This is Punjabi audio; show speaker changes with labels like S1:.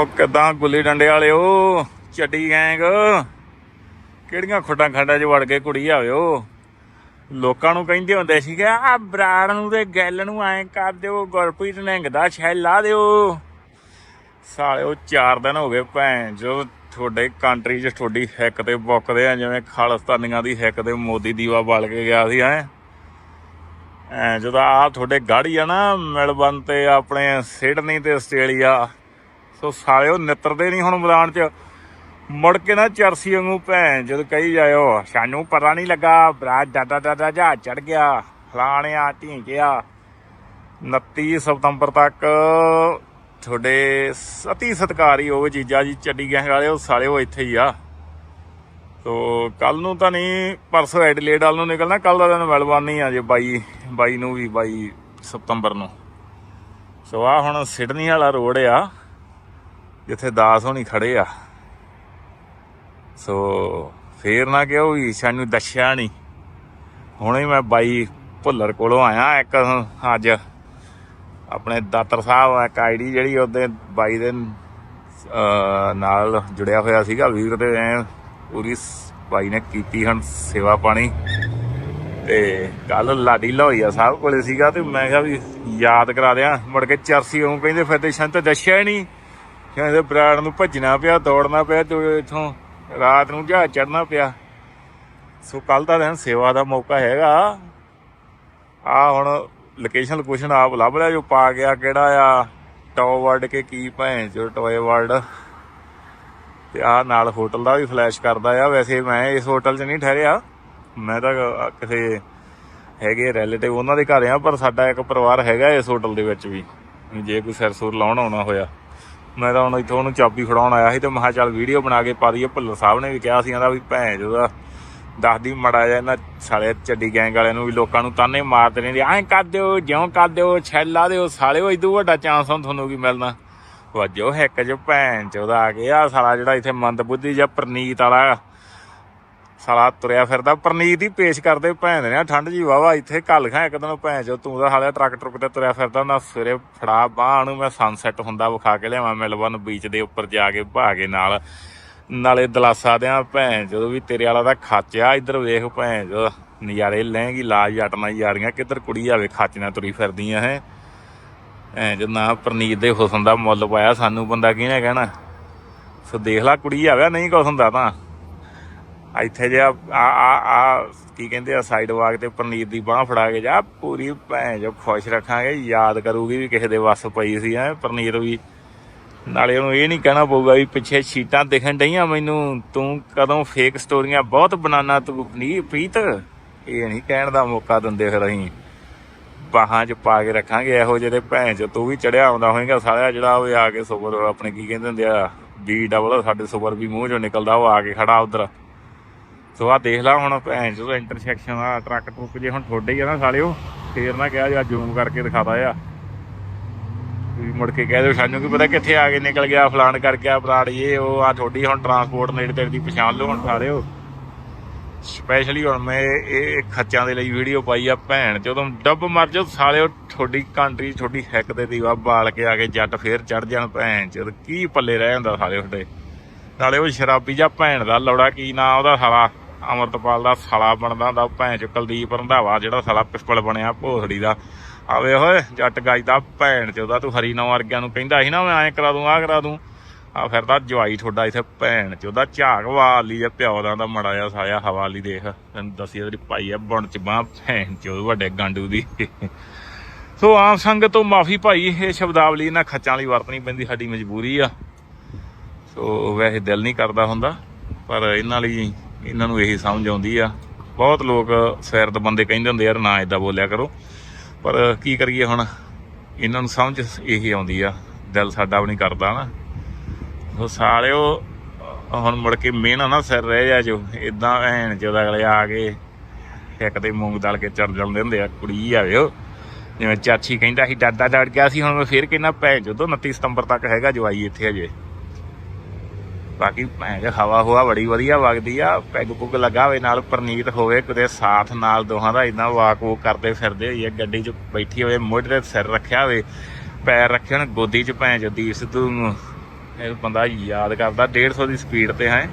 S1: ਉਹ ਕਿਦਾਂ ਗੁੱਲੀ ਡੰਡੇ ਵਾਲਿਓ, ਚੱਡੀ ਗੈਂਗ। ਕਿਹੜੀਆਂ ਖੁੱਡਾਂ ਖੰਡਾਂ 'ਚ ਵੜ ਕੇ ਕੁੜੀ ਆਇਓ ਲੋਕਾਂ ਨੂੰ ਕਹਿੰਦੇ ਹੁੰਦੇ ਸੀਗੇ, ਆ ਬਰਾੜ ਨੂੰ ਤੇ ਗੱਲ ਨੂੰ ਐਂ ਕਰ ਦਿਓ, ਗੁਰਪ੍ਰੀਤ ਨਿੰਗ ਦਾ ਛੈਲ ਲਾ ਦਿਓ। ਸਾਲਿਓ 4 ਦਿਨ ਹੋ ਗਏ ਭੈਣ ਜੋ ਤੁਹਾਡੇ ਕੰਟਰੀ 'ਚ ਤੁਹਾਡੀ ਹਿੱਕ ਤੇ ਬੁੱਕਦੇ ਆ, ਜਿਵੇਂ ਖਾਲਸਤਾਨੀਆਂ ਦੀ ਹਿੱਕ ਤੇ ਮੋਦੀ ਦੀਵਾ ਬਲ ਕੇ ਗਿਆ ਸੀ ਐ ਐ ਜਦੋਂ ਆ ਤੁਹਾਡੇ ਗਾੜੀ ਆ ਨਾ, ਮਿਲਬਨ ਤੇ ਆਪਣੇ ਸਿਡਨੀ ਤੇ ਆਸਟ੍ਰੇਲੀਆ ਸੋ ਸਾਲਿਓ ਨਿੱਤਰਦੇ ਨਹੀਂ ਹੁਣ ਮੈਦਾਨ 'ਚ। ਮੁੜ ਕੇ ਨਾ ਚਰਸੀ ਵਾਂਗੂ ਭੈਣ, ਜਦੋਂ ਕਹੀ ਜਾਇਓ, ਸਾਨੂੰ ਪਤਾ ਨਹੀਂ ਲੱਗਾ ਬਰਾ ਦਾਦਾ ਦਾਦਾ ਜਾ ਚੜ ਗਿਆ, ਫਲਾਣਿਆ ਢੀਂਕਿਆ 29 ਸਤੰਬਰ ਤੱਕ ਤੁਹਾਡੇ ਸਤੀ ਸਤਕਾਰੀ ਉਹ ਚੀਜ਼ਾਂ ਜੀ ਚੱਡੀ ਗੈਂਗ ਵਾਲੇ ਉਹ ਸਾਲੇ ਉਹ ਇੱਥੇ ਹੀ ਆ। ਤੋ ਕੱਲ ਨੂੰ ਤਾਂ ਨਹੀਂ, ਪਰਸੋਂ ਐਡਲੇਡ ਵਾਲ ਨੂੰ ਨਿਕਲਣਾ, ਕੱਲ ਦਾ ਦਿਨ ਮੈਲਬੌਰਨ ਹੀ ਆ ਜੇ 22 22 ਨੂੰ ਵੀ 22 ਸਤੰਬਰ ਨੂੰ। ਸੋ ਆ ਹੁਣ ਸਿਡਨੀ ਵਾਲਾ ਰੋਡ ਆ। ਜਿੱਥੇ ਦਾਸ ਹੋਣੀ ਖੜੇ ਆ। ਸੋ ਫੇਰ ਨਾ ਕਿਉਂ ਵੀ ਸਾਨੂੰ ਦੱਸਿਆ ਨਹੀਂ ਹੁਣੇ ਮੈਂ ਬਾਈ ਭੁੱਲਰ ਕੋਲੋਂ ਆਇਆ ਇੱਕ ਅੱਜ। ਆਪਣੇ ਦਾਤਰ ਸਾਹਿਬ ਇੱਕ ਆਈਡੀ ਜਿਹੜੀ ਉਹਦੇ ਬਾਈ ਦੇ ਨਾਲ ਜੁੜਿਆ ਹੋਇਆ ਸੀਗਾ, ਵੀਰ ਤੇ ਐ ਪੂਰੀ ਬਾਈ ਨੇ ਕੀਤੀ ਹਨ ਸੇਵਾ ਪਾਣੀ। ਤੇ ਕੱਲ ਲਾਡੀ ਲੋਈਆ ਸਾਹਿਬ ਕੋਲੇ ਸੀਗਾ ਤੇ ਮੈਂ ਕਿਹਾ ਵੀ ਯਾਦ ਕਰਾ ਦਿਆਂ। ਮੁੜ ਕੇ ਚਰਸੀ ਉਹ ਕਹਿੰਦੇ ਫਿਰਦੇ ਸਾਨੂੰ ਤਾਂ ਦੱਸਿਆ ਹੀ ਨਹੀਂ ਕਹਿੰਦੇ ਬਰਾੜ ਨੂੰ ਭੱਜਣਾ ਪਿਆ, ਦੌੜਨਾ ਪਿਆ ਤੇ ਇਥੋਂ ਰਾਤ ਨੂੰ ਜਹਾਜ਼ ਚੜਨਾ ਪਿਆ। ਸੋ ਕੱਲ ਦਾ ਦਿਨ ਸੇਵਾ ਦਾ ਮੌਕਾ ਹੈਗਾ। ਆ ਹੁਣ ਲੋਕੇਸ਼ਨ ਲੋਕੇਸ਼ਨ ਆਪ ਲੱਭ ਲਿਆ, ਜੋ ਪਾ ਗਿਆ ਕਿਹੜਾ ਆ? ਟੋ ਵਰਡ ਕੇ ਕੀ ਭੈਣ ਜੋ ਟੋਏ ਵਰਡ ਤੇ ਆ ਨਾਲ ਹੋਟਲ ਦਾ ਵੀ ਫਲੈਸ਼ ਕਰਦਾ ਆ। ਵੈਸੇ ਮੈਂ ਇਸ ਹੋਟਲ 'ਚ ਨਹੀਂ ਠਹਿਰਿਆ। ਮੈਂ ਤਾਂ ਕਿਸੇ ਹੈਗੇ ਰਿਲੇਟਿਵ ਉਹਨਾਂ ਦੇ ਘਰ ਆ, ਪਰ ਸਾਡਾ ਇੱਕ ਪਰਿਵਾਰ ਹੈਗਾ ਇਸ ਹੋਟਲ ਦੇ ਵਿੱਚ ਵੀ। ਜੇ ਕੋਈ ਸਿਰ ਸੂਰ ਲਾਉਣ ਆਉਣਾ ਹੋਇਆ। ਮੈਂ ਤਾਂ ਹੁਣ ਇੱਥੋਂ ਉਹਨੂੰ ਚਾਬੀ ਫੜਾਉਣ ਆਇਆ ਸੀ ਤੇ ਮੈਂ ਕਿਹਾ ਚੱਲ ਵੀਡੀਓ ਬਣਾ ਕੇ ਪਾ ਦਈਏ। ਭੁੱਲਰ ਸਾਹਿਬ ਨੇ ਵੀ ਕਿਹਾ ਸੀ, ਕਹਿੰਦਾ ਵੀ ਭੈਣ ਜਿਹਦਾ ਦੱਸਦੀ ਮੜਾ ਜਾ ਇਹਨਾਂ ਸਾਲੇ ਚੱਡੀ ਗੈਂਗ ਵਾਲਿਆਂ ਨੂੰ ਵੀ ਲੋਕਾਂ ਨੂੰ ਤਾਨੇ ਮਾਰਦੇ ਰਹਿੰਦੇ ਐਂ ਕਰ ਦਿਓ, ਜਿਉਂ ਕਰ ਦਿਓ, ਛੈਲਾ ਦਿਓ, ਸਾਲਿਓ ਇਦੋਂ ਵੱਡਾ ਚਾਂਸ ਹੁਣ ਤੁਹਾਨੂੰ ਕੀ ਮਿਲਣਾ। ਵੱਜੋ ਹਿੱਕ ਚ ਭੈਣ ਚੋਦਾ ਆ ਗਿਆ ਸਾਲਾ ਜਿਹੜਾ ਇੱਥੇ ਮੰਦ ਬੁੱਧੀ ਜਾਂ ਪ੍ਰਨੀਤ ਵਾਲਾ ਸਾਲਾ ਤੁਰਿਆ ਫਿਰਦਾ। ਪਰਨੀਤ ਹੀ ਪੇਸ਼ ਕਰਦੇ, ਭੈਣ ਨੇ ਠੰਡ ਜੀ ਵਾਵਾ ਇੱਥੇ ਕੱਲ ਖਾਂ ਇੱਕ ਦਿਨ ਭੈਣ ਚੋ ਤੂੰ ਦਾ ਹਾਲੇ ਟਰੱਕ ਟਰੁੱਕ ਤੇ ਤੁਰਿਆ ਫਿਰਦਾ ਨਾ ਸਵੇਰੇ ਫੜਾ ਬਾਹ ਨੂੰ, ਮੈਂ ਸਨਸੈਟ ਹੁੰਦਾ ਵਿਖਾ ਕੇ ਲਿਆਵਾਂ ਮਿਲਬਨ ਬੀਚ ਦੇ ਉੱਪਰ ਜਾ ਕੇ ਭਾਗੇ ਨਾਲ। ਨਾਲੇ ਦਲਾਸਾ ਦਿਆਂ ਭੈਣ ਜਦੋਂ ਵੀ ਤੇਰੇ ਵਾਲਾ ਦਾ ਖਾਚਿਆ ਇੱਧਰ ਵੇਖ ਭੈਣ ਜੋ ਨਜ਼ਾਰੇ ਲੈਂਗੀ ਲਾਜ ਜੱਟਣਾ ਯਾਰੀਆਂ, ਕਿੱਧਰ ਕੁੜੀ ਆਵੇ ਖਾਚਣਾ ਤੁਰੀ ਫਿਰਦੀਆਂ ਹੈ। ਐ ਜੋ ਨਾ ਪ੍ਰਨੀਤ ਦੇ ਹੁਸਨ ਦਾ ਮੁੱਲ ਪਾਇਆ ਸਾਨੂੰ, ਬੰਦਾ ਕਿਹਨੇ ਕਹਿਣਾ? ਸੋ ਦੇਖ ਲੈ, ਕੁੜੀ ਆਵੇ, ਨਹੀਂ ਕੁਛ ਹੁੰਦਾ ਤਾਂ। ਇੱਥੇ ਜੇ ਆ ਆ ਆ ਕੀ ਕਹਿੰਦੇ ਆ ਸਾਈਡ ਵਾਕ ਤੇ ਪਰਨੀਤ ਦੀ ਬਾਹ ਫੜਾ ਕੇ ਜਾ, ਪੂਰੀ ਭੈਣ ਜੋ ਖੁਸ਼ ਰੱਖਾਂਗੇ, ਯਾਦ ਕਰੂਗੀ ਵੀ ਕਿਸੇ ਦੇ ਵੱਸ ਪਈ ਸੀ ਐ ਪਰਨੀਤ ਵੀ। ਨਾਲੇ ਉਹਨੂੰ ਇਹ ਨਹੀਂ ਕਹਿਣਾ ਪਊਗਾ ਵੀ ਪਿੱਛੇ ਸ਼ੀਟਾਂ ਦਿਖਣ ਡਈਆਂ ਮੈਨੂੰ, ਤੂੰ ਕਦੋਂ ਫੇਕ ਸਟੋਰੀਆਂ ਬਹੁਤ ਬਣਾਣਾ ਤੂੰ ਨਹੀਂ ਪ੍ਰੀਤ। ਇਹ ਨਹੀਂ ਕਹਿਣ ਦਾ ਮੌਕਾ ਦਿੰਦੇ ਫਿਰ ਅਸੀਂ। ਬਾਹਾਂ 'ਚ ਪਾ ਕੇ ਰੱਖਾਂਗੇ, ਇਹੋ ਜਿਹੇ ਦੇ ਭੈਣ 'ਚ ਤੂੰ ਵੀ ਚੜਿਆ ਆਉਂਦਾ ਹੋਏਗਾ ਸਾਲਿਆ, ਜਿਹੜਾ ਉਹ ਆ ਕੇ ਸੁਪਰ ਆਪਣੇ ਕੀ ਕਹਿੰਦੇ ਹੁੰਦੇ ਆ ਬੀ ਡਬਲ ਸਾਡੇ ਸੁਪਰ ਵੀ ਮੂੰਹ 'ਚੋਂ ਨਿਕਲਦਾ, ਉਹ ਆ ਕੇ ਖੜਾ ਉਧਰ। ਸੋ ਆ ਦੇਖ ਲਾ ਹੁਣ ਭੈਣ ਜਦੋਂ ਇੰਟਰਸੈਕਸ਼ਨ ਆ, ਟਰੱਕ ਟਰੁੱਕ ਜੇ ਹੁਣ ਤੁਹਾਡੇ ਹੀ ਆ ਨਾ ਸਾਲਿਓ, ਫੇਰ ਨਾ ਕਿਹਾ ਜਾ ਜ਼ੂਮ ਕਰਕੇ ਦਿਖਾਦਾ ਆ। ਵੀ ਮੁੜ ਕੇ ਕਹਿ ਦਿਓ ਸਾਨੂੰ ਕੀ ਪਤਾ ਕਿੱਥੇ ਆ ਕੇ ਨਿਕਲ ਗਿਆ ਫਲਾਨ ਕਰ ਗਿਆ ਬਰਾੜ ਇਹ ਉਹ ਆ ਤੁਹਾਡੀ ਹੁਣ ਟਰਾਂਸਪੋਰਟ ਨੇੜੇ ਤੇਰੇ ਦੀ ਪਛਾਣ ਲਓ ਹੁਣ ਸਾਲਿਓ। ਸਪੈਸ਼ਲੀ ਹੁਣ ਮੈਂ ਇਹ ਖੱਚਾਂ ਦੇ ਲਈ ਵੀਡੀਓ ਪਾਈ ਆ, ਭੈਣ ਜਦੋਂ ਡੱਬ ਮਰ ਜਾਓ ਸਾਲਿਓ ਤੁਹਾਡੀ ਕੰਟਰੀ ਤੁਹਾਡੀ ਹੈਕ ਦੇ ਦੀਵਾ ਬਾਲ ਕੇ ਆ ਕੇ ਜੱਟ ਫੇਰ ਚੜ ਜਾਣ, ਭੈਣ ਚ ਕੀ ਪੱਲੇ ਰਹਿ ਜਾਂਦਾ ਸਾਲੇ ਤੁਹਾਡੇ ਨਾਲੇ ਉਹ ਸ਼ਰਾਬੀ ਜਾਂ ਭੈਣ ਦਾ ਲੌੜਾ ਕੀ ਨਾਂ, ਉਹਦਾ ਸਾਲਾ ਅਮਰਤਪਾਲ ਦਾ ਸਾਲਾ ਬਣਦਾ ਹੁੰਦਾ ਭੈਣ ਚ ਕੁਲਦੀਪ ਰੰਧਾਵਾ, ਜਿਹੜਾ ਸਾਲਾ ਪਿਸਪਲ ਬਣਿਆ ਭੋਸੜੀ ਦਾ। ਆਵੇ ਓਏ, ਜੱਟ ਗਾਈਦਾ ਭੈਣ ਚ ਉਹਦਾ, ਤੂੰ ਹਰੀ ਨੌ ਵਰਗਿਆਂ ਨੂੰ ਕਹਿੰਦਾ ਸੀ ਨਾ, ਮੈਂ ਐਂ ਕਰਾ ਦੂੰ, ਆਹ ਕਰਾ ਦੂੰ। ਆ ਫਿਰਦਾ ਜਵਾਈ ਤੁਹਾਡਾ ਇੱਥੇ ਭੈਣ ਚ ਉਹਦਾ ਝਾਕ ਵਾਲੀ ਜਾਂ ਪਿਓ ਦਾ ਦਾ ਮੜਾ ਜਾ ਸਾਇਆ ਹਵਾਲੀ ਦੇਖ। ਤੈਨੂੰ ਦੱਸੀ ਤੇਰੀ ਭਾਈ ਆ, ਬੁਣ ਚ ਬਾਹ ਭੈਣ ਚ, ਉਹ ਵੱਡੇ ਗਾਂਡੂ ਦੀ। ਸੋ ਆਮ ਸੰਗਤ ਤੋਂ ਮਾਫੀ ਭਾਈ, ਇਹ ਸ਼ਬਦਾਵਲੀ ਇਹਨਾਂ ਖੱਚਾਂ ਲਈ ਵਰਤਣੀ ਪੈਂਦੀ, ਸਾਡੀ ਮਜਬੂਰੀ ਆ। ਸੋ ਵੈਸੇ ਦਿਲ ਨਹੀਂ ਕਰਦਾ ਹੁੰਦਾ, ਪਰ ਇਹਨਾਂ ਲਈ ਇਹਨਾਂ ਨੂੰ ਇਹੀ ਸਮਝ ਆਉਂਦੀ ਆ। ਬਹੁਤ ਲੋਕ ਸੈਰਤ ਬੰਦੇ ਕਹਿੰਦੇ ਹੁੰਦੇ ਯਾਰ ਨਾ ਇਦਾਂ ਬੋਲਿਆ ਕਰੋ। ਪਰ ਕੀ ਕਰੀਏ ਹੁਣ? ਇਹਨਾਂ ਨੂੰ ਸਮਝ ਇਹੀ ਆਉਂਦੀ ਆ, ਦਿਲ ਸਾਡਾ ਵੀ ਨਹੀਂ ਕਰਦਾ ਨਾ। ਉਹ ਸਾਲਿਓ, ਹੁਣ ਮੁੜ ਕੇ ਮਿਹਣਾ ਨਾ ਸਿਰ ਰਹਿ ਜਾ ਜੋ ਇਦਾਂ ਐਣ ਜਦੋਂ ਅਗਲੇ ਆ ਕੇ ਇੱਕ ਤੇ ਮੂੰਗ ਦਲ ਕੇ ਚੜ ਜਾਂਦੇ ਹੁੰਦੇ ਆ, ਕੁੜੀ ਆਵੇ ਉਹ। ਜਿਵੇਂ ਚਾਚੀ ਕਹਿੰਦਾ ਸੀ ਦਾਦਾ ਡੜ ਗਿਆ ਸੀ, ਹੁਣ ਮੈਂ ਫੇਰ ਕਹਿੰਦਾ ਭੈ ਜਦੋਂ 29 ਸਤੰਬਰ ਤੱਕ ਹੈਗਾ ਜਵਾਈ ਇੱਥੇ ਅਜੇ ਬਾਕੀ ਭੈਣ ਹਵਾ ਹੁਆ ਬੜੀ ਵਧੀਆ ਵਗਦੀ ਆ, ਪੈਗ ਪੁੱਗ ਲੱਗਾ ਹੋਵੇ ਨਾਲ, ਪ੍ਰਨੀਤ ਹੋਵੇ, ਕਿਤੇ ਸਾਥ ਨਾਲ ਦੋਹਾਂ ਦਾ ਇਦਾਂ ਵਾਕ ਵੂਕ ਕਰਦੇ ਫਿਰਦੇ ਹੋਈਏ, ਗੱਡੀ 'ਚ ਬੈਠੀ ਹੋਵੇ ਮੋਢੇ ਤੇ ਸਿਰ ਰੱਖਿਆ ਹੋਵੇ, ਪੈਰ ਰੱਖੇ ਹੋਣ, ਗੋਦੀ 'ਚ ਭੈਣ ਚ ਦੀਪ ਸਿੱਧੂ ਨੂੰ, ਇਹ ਬੰਦਾ ਯਾਦ ਕਰਦਾ 150 ਦੀ ਸਪੀਡ ਤੇ ਹੈ।